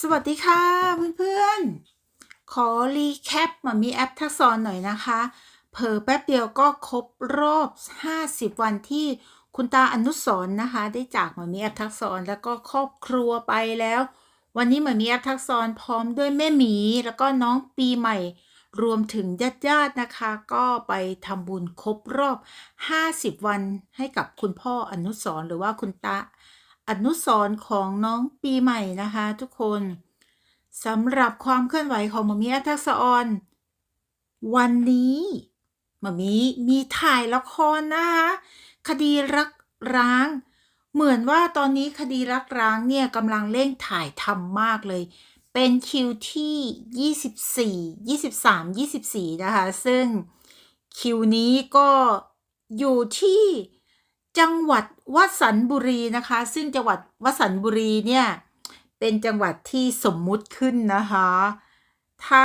สวัสดีค่ะเพื่อนๆ ขอรีแคปมามีแอปทักษรหน่อยนะคะ เผลอแป๊บเดียวก็ครบรอบ 50 วันที่คุณตาอนุสรณ์นะคะ ได้จากมามีแอปทักษรแล้วก็ครอบครัวไปแล้ว วันนี้มามีแอปทักษรพร้อมด้วยแม่หมี แล้วก็น้องปีใหม่ รวมถึงญาติๆนะคะ ก็ไปทำบุญครบรอบ 50 วันให้กับคุณพ่ออนุสรณ์หรือว่าคุณตา อนุสรณ์ของน้องปีใหม่นะคะ ทุกคนสำหรับความเคลื่อนไหวของมอมีอัทักษรวันนี้มอมีมีถ่ายละครนะคะคดีรักร้าง เหมือนว่าตอนนี้คดีรักร้างเนี่ยกำลังเร่งถ่ายทำมากเลย เป็นคิวที่ 24 23 24 นะคะ ซึ่งคิวนี้ก็อยู่ที่ จังหวัดวสันบุรีนะคะ ซึ่งจังหวัดวสันบุรีเนี่ยเป็นจังหวัดที่สมมุติขึ้นนะคะ ถ้า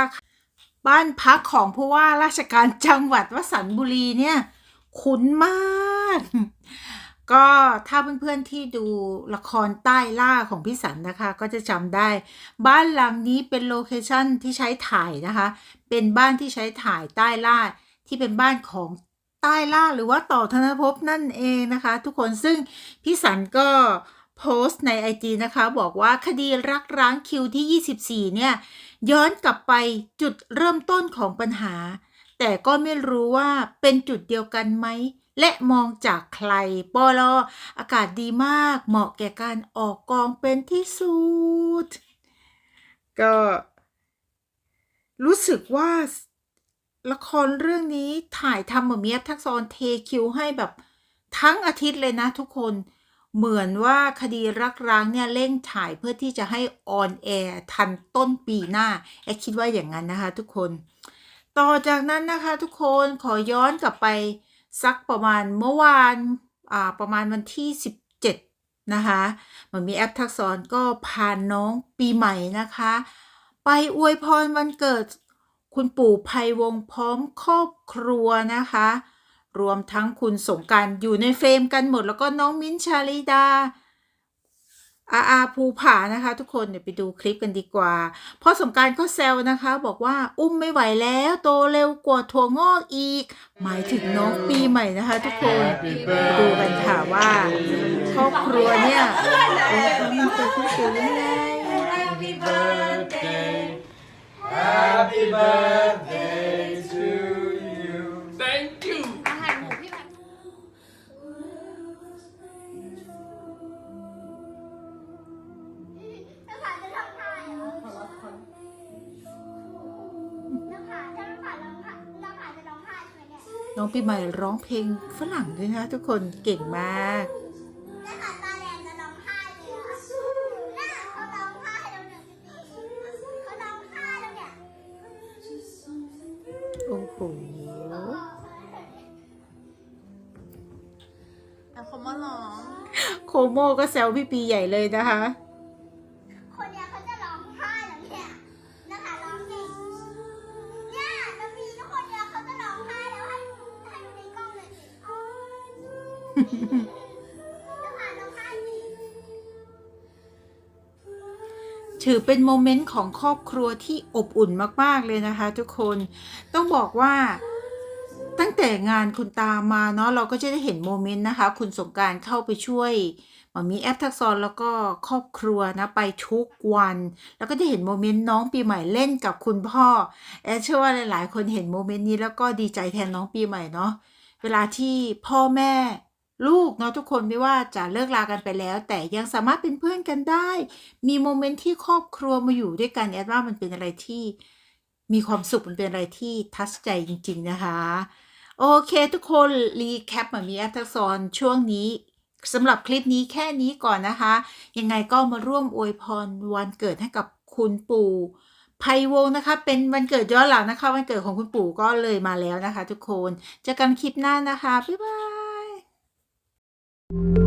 บ้านพักของผู้ว่าราชการจังหวัดวสันบุรีเนี่ยคุ้นมาก ก็ถ้าเพื่อนๆที่ดูละครใต้ล่าของพี่สันนะคะ ก็จะจำได้ บ้านหลังนี้เป็นโลเคชั่นที่ใช้ถ่ายนะคะ เป็นบ้านที่ใช้ถ่ายใต้ล่าที่เป็นบ้านของ ใต้ล่าหรือว่าต่อธนภพนั่นเองนะคะ ทุกคนซึ่งพี่สันก็โพสต์ใน IG นะคะ บอกว่าคดีรักร้างคิวที่ 24 เนี่ย ย้อนกลับไปจุดเริ่มต้นของปัญหา แต่ก็ไม่รู้ว่าเป็นจุดเดียวกันไหม และมองจากใครปอลออากาศดีมากเหมาะแก่การออกกองเป็นที่สุด ก็ รู้สึกว่า ละครเรื่องนี้ถ่ายทำเหมือนเมียทักษรเทคิวให้แบบทั้งอาทิตย์เลยนะทุกคน เหมือนว่าคดีรักร้างเนี่ยเร่งถ่ายเพื่อที่จะให้ออนแอร์ทันต้นปีหน้าแอคิดว่าอย่างนั้นนะคะทุกคน ต่อจากนั้นนะคะทุกคนขอย้อนกลับไปสักประมาณเมื่อวานอ่าประมาณวันที่ 17 นะคะมันมีแอปทักษรก็พาน้องปีใหม่นะคะ ไปอวยพรวันเกิด คุณปู่ภัยวงศ์พร้อมครอบครัวนะคะ รวมทั้งคุณสงกรารอยู่ในเฟรมกันหมด แล้วก็น้องมิ้นท์ชาลิดาอาอาภูผานะคะ ทุกคนเดี๋ยวไปดูคลิปกันดีกว่าเพราะสงกรารก็แซวนะคะ บอกว่าอุ้มไม่ไหวแล้วโตเร็วกว่าถั่วงอกอีก หมายถึงน้องปีใหม่นะคะ ทุกคน Happy ดูกันค่ะว่าครอบครัวเนี่ย birthday โอ้ยมันเป็นผู้สูงยังไง Happy birthday to you Thank you อาหารหมูพี่ผัดน้ำผาจะทำท่าเหรอน้ำผาถ้าน้ำผาร้องไห้น้ำผาจะร้องไห้ใช่ไหมเนี่ย น้องปีใหม่ร้องเพลงฝรั่งด้วยนะคะทุกคนเก่งมาก โอ้โหเอาเขามาร้องโคโมก็แซวพี่ปีใหญ่เลยนะคะ คนเนี้ยเขาจะร้องไห้แล้วเนี่ยน้ำผาร้องเก่งเนี่ยน้ำพีทุกคนเนี่ยเขาจะร้องไห้แล้วให้ให้ดูในกล้องเลยสิ ถือเป็นโมเมนต์ของครอบครัวที่อบอุ่นมาก ๆ เลยนะคะ ทุกคนต้องบอกว่าตั้งแต่งานคุณตามาเนาะเราก็จะได้เห็นโมเมนต์นะคะ คุณสงการเข้าไปช่วยมามีแอปทักษรแล้วก็ครอบครัวนะไปทุกวัน แล้วก็ได้เห็นโมเมนต์น้องปีใหม่เล่นกับคุณพ่อแอดเชื่อว่าหลาย ๆ คนเห็นโมเมนต์นี้แล้วก็ดีใจแทนน้องปีใหม่เนาะเวลาที่พ่อแม่ ลูกเนาะทุกคนไม่ว่าจะเลิกลากันไปแล้ว แต่ยังสามารถเป็นเพื่อนกันได้ มีโมเมนต์ที่ครอบครัวมาอยู่ด้วยกันแอดว่ามันเป็นอะไรที่มีความสุขมันเป็นอะไรที่ทัชใจจริง ๆ นะคะ โอเคทุกคนรีแคปมามีแอปทักษรช่วงนี้สำหรับคลิปนี้แค่นี้ก่อนนะคะ ยังไงก็มาร่วมอวยพรวันเกิดให้กับคุณปู่ไพวงนะคะ เป็นวันเกิดย้อนหลังนะคะ วันเกิดของคุณปู่ก็เลยมาแล้วนะคะ ทุกคนเจอกันคลิปหน้านะคะ บ๊ายบาย thank you